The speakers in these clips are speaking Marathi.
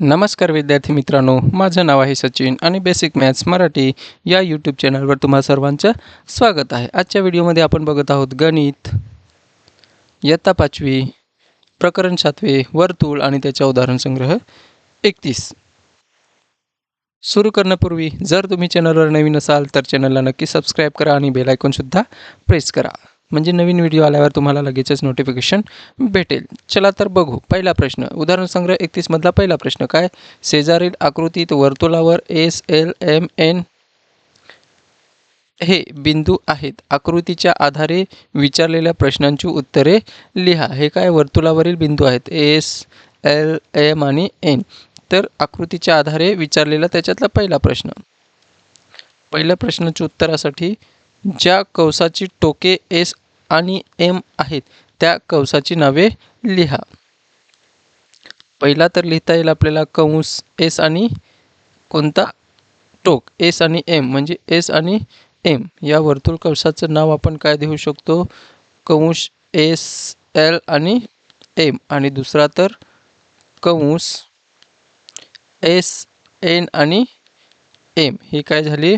नमस्कार विद्यार्थी मित्रांनो माझं नाव आहे सचिन आणि बेसिक मॅथ्स मराठी या यूट्यूब चॅनलवर तुम्हा सर्वांचं स्वागत आहे. आजच्या व्हिडिओमध्ये आपण बघत आहोत गणित. इयत्ता पाचवी प्रकरण सातवे वर्तुळ आणि त्याच्या उदाहरण संग्रह एकतीस. सुरू करण्यापूर्वी जर तुम्ही चॅनलवर नवीन असाल तर चॅनलला नक्की सबस्क्राईब करा आणि बेल आयकॉनसुद्धा प्रेस करा. म्हणजे नवीन व्हिडिओ आल्यावर तुम्हाला लगेचच नोटिफिकेशन भेटेल. चला तर बघू. पहिला प्रश्न. उदाहरण संग्रह एकतीसमधला पहिला प्रश्न काय? शेजारील आकृतीत वर्तुळावर एस एल एम एन हे बिंदू आहेत. आकृतीच्या आधारे विचारलेल्या प्रश्नांची उत्तरे लिहा. हे काय? वर्तुळावरील बिंदू आहेत. एस एल एम आणि एन तर आकृतीच्या आधारे विचारलेला त्याच्यातला पहिला प्रश्न. पहिल्या प्रश्नाच्या उत्तरासाठी ज्या कंसाची टोके एस आणि एम आहेत त्या कंसाची नावे लिहा. पहिला तर लिहिता येईल आपल्याला कंस एस आणि कोणता? टोक एस आणि एम म्हणजे एस आणि एम. या वर्तुळ कंसाचं नाव आपण काय देऊ शकतो? कंस एस एल आणि एम. आणि दुसरा तर कंस एस एन आणि एम. ही काय झाली?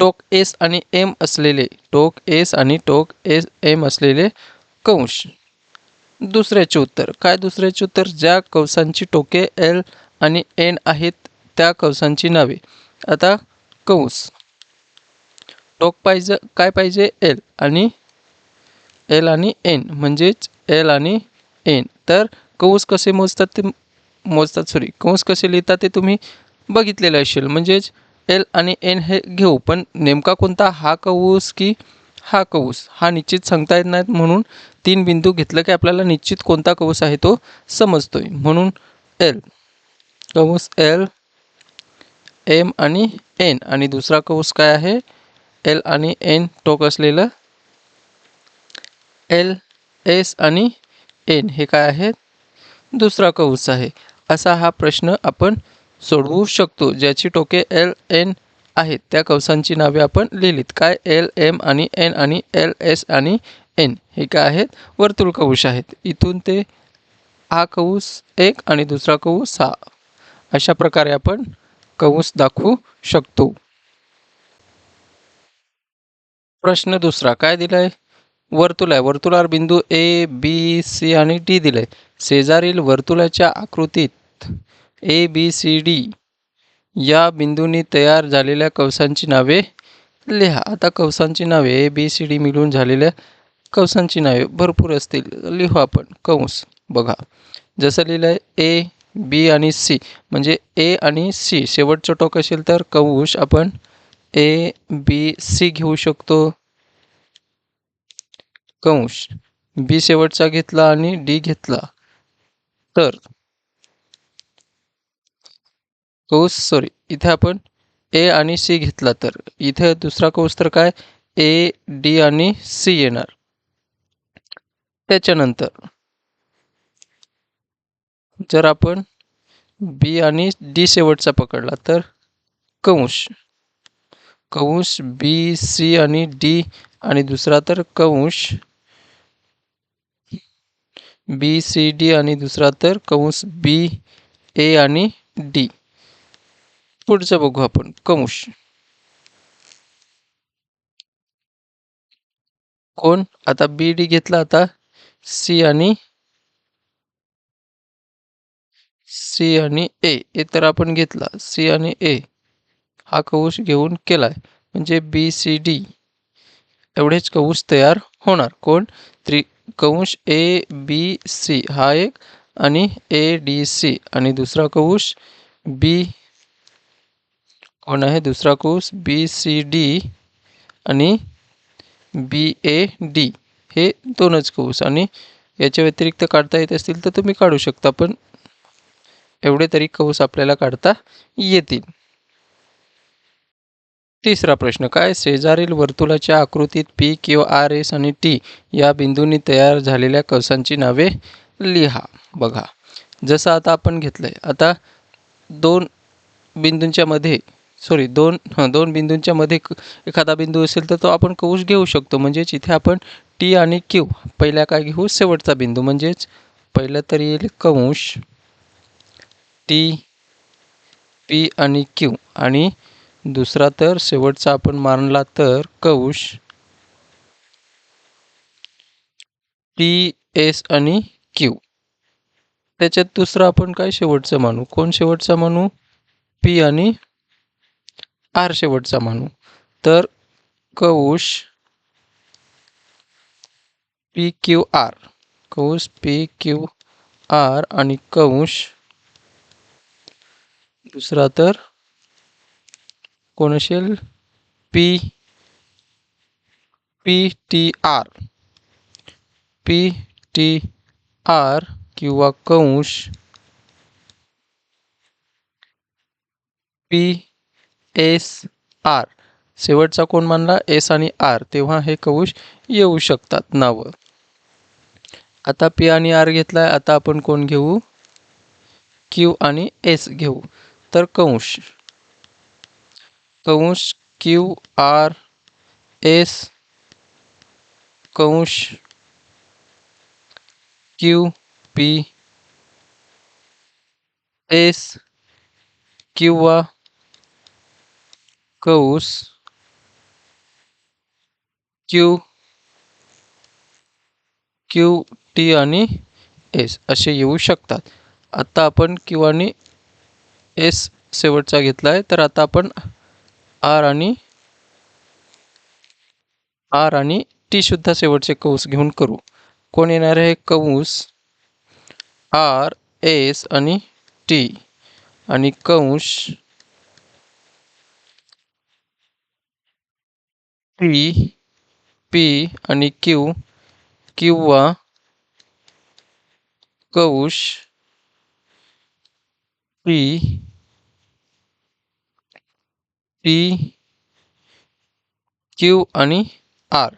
टोक एस आणि एम असलेले टोक एस आणि टोक एस एम असलेले कंश दुसऱ्याचे उत्तर. काय दुसऱ्याचे उत्तर? ज्या कंसांची टोके एल आणि एन आहेत त्या कंसांची नावे. आता कंस. टोक पाहिजे काय पाहिजे? एल आणि एल आणि एन. म्हणजेच एल आणि एन. तर कंस कसे मोजतात ते मोजतात सॉरी कंस कसे लिहितात ते तुम्ही बघितलेलं असेल. म्हणजेच एल आणि एन हे घेऊ पण नेमका कोणता हा कऊस की हा कऊस? हा निश्चित सांगता येत नाहीत म्हणून तीन बिंदू घेतलं की आपल्याला निश्चित कोणता कऊस आहे तो समजतोय. म्हणून एल कऊस एल एम आणि एन. आणि दुसरा कऊस काय आहे? एल आणि एन टोक असलेलं एल एस आणि एन हे काय आहेत? दुसरा कऊस आहे. असा हा प्रश्न आपण सोडवू शकतो ज्याची टोके एल एन आहेत. त्या कंसांची नावे आपण लिहिलीत. काय एल एम आणि एन आणि एल एस आणि एन हे काय आहेत? वर्तुळ कंश आहेत. इथून ते हा कंस एक आणि दुसरा कौस हा. अशा प्रकारे आपण कौस दाखवू शकतो. प्रश्न दुसरा. काय दिलाय? वर्तुळ आहे. वर्तुळावर बिंदू ए बी सी आणि डी दिले शेजारील वर्तुळाच्या आकृतीत ए बी सी डी या बिंदूंनी तयार झालेल्या कंसांची नावे लिहा. आता कंसांची नावे ए बी सी डी मिळून झालेल्या कंसांची नावे भरपूर असतील. लिहू आपण. कंस बघा. जसं लिहिलं आहे ए बी आणि सी म्हणजे ए आणि सी शेवटचं टोक असेल तर कंश आपण ए बी सी घेऊ शकतो. कंश बी शेवटचा घेतला आणि डी घेतला. तर कोस सॉरी इथे आपण ए आणि सी घेतला तर. इथे दुसरा कोस तर काय? ए डी आणि सी येणार. त्याच्यानंतर जर आपण बी आणि डी शेवटचा पकडला तर कंश कंश बी सी आणि डी आणि दुसरा तर कंश बी सी डी आणि दुसरा तर कंश बी ए आणि डी पुढचं बघू आपण. कंश कोण? आता बी डी घेतला आता. सी आणि सी आणि ए ए तर आपण घेतला. सी आणि ए हा कौश घेऊन केलाय. म्हणजे बी सी डी एवढेच कौश तयार होणार. कोण? त्रि कंश ए बी सी हा एक आणि ए डी सी आणि दुसरा कौश बी कोण आहे? दुसरा कोर्स बी सी डी आणि बी ए डी हे दोनच कोर्स आणि याच्या व्यतिरिक्त काढता येत असतील तर तुम्ही काढू शकता पण एवढे तरी कौस आपल्याला काढता येतील. तिसरा प्रश्न काय शेजारील वर्तुळाच्या आकृतीत पी किंवा आर एस आणि टी या बिंदूंनी तयार झालेल्या कवसांची नावे लिहा. बघा जसं आता आपण घेतलं आहे आता दोन बिंदूंच्या मध्ये सॉरी दोन हां दोन बिंदूंच्या मध्ये एखादा बिंदू असेल तर तो आपण कौश घेऊ शकतो. म्हणजेच इथे आपण टी आणि क्यू पहिल्या काय घेऊ? शेवटचा बिंदू. म्हणजेच पहिलं तरी येईल कंश टी पी आणि क्यू आणि दुसरा तर शेवटचा आपण मानला तर कंश टी एस आणि क्यू त्याच्यात दुसरं आपण काय शेवटचं मानू? कोण शेवटचा मानू? पी आणि आर शेवटचा म्हणू तर कौश पी क्यू आर. कौश पी क्यू आर आणि कौश दुसरा तर कोण असेल? P P T R. P T R किंवा कंश पी एस आर. शेवटचा कोण मानला? एस आणि आर. तेव्हा हे कंश येऊ शकतात नावं. आता पी आणि आर घेतलाय. आता आपण कोण घेऊ? क्यू आणि एस घेऊ. तर कंश कंश क्यू आर एस. कंश क्यू पी. एस. किंवा कौस क्यू क्यू टी आणि एस असे येऊ शकतात. आता आपण क्यू आणि एस शेवटचा घेतला आहे तर आता आपण आर आणि आर आणि टी सुद्धा शेवटचे कौस घेऊन करू. कोण येणार आहे? कंस आर एस आणि टी आणि कंश टी पी आणि क्यू किंवा कौश पी टी क्यू आणि आर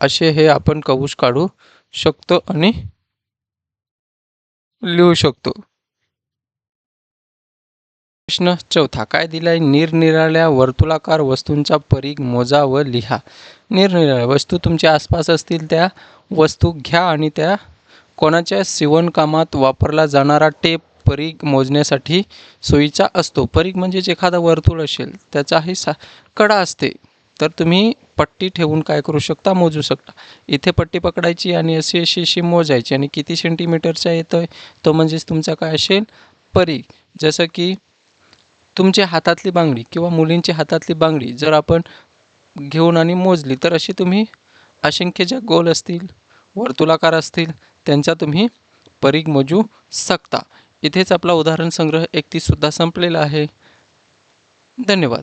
असे हे आपण कौश काढू शकतो आणि लिहू शकतो. प्रश्न चौथा काय दिलाय निरनिराळ्या वर्तुळाकार वस्तूंचा परीघ मोजा व लिहा. निरनिराळ्या वस्तू तुमच्या आसपास असतील त्या वस्तू घ्या आणि त्या कोणाच्या शिवणकामात वापरला जाणारा टेप परीघ मोजण्यासाठी सोयीचा असतो. परीघ म्हणजेच एखादा वर्तुळ असेल त्याचाही सा कडा असते. तर तुम्ही पट्टी ठेवून काय करू शकता? मोजू शकता. इथे पट्टी पकडायची आणि अशी अशी अशी मोजायची आणि किती सेंटीमीटरचा येतो आहे तो म्हणजेच तुमचा काय असेल? परीघ. जसं की तुमच्या हातातली बांगडी किंवा मुलींच्या हातातली बांगडी जर आपण घेऊन आणि मोजली तर अशी तुम्ही असंख्य ज्या गोल असतील वर्तुलाकार असतील त्यांचा तुम्ही परीघ मोजू शकता. इथेच आपला उदाहरण संग्रह एकतीससुद्धा संपलेला आहे. धन्यवाद.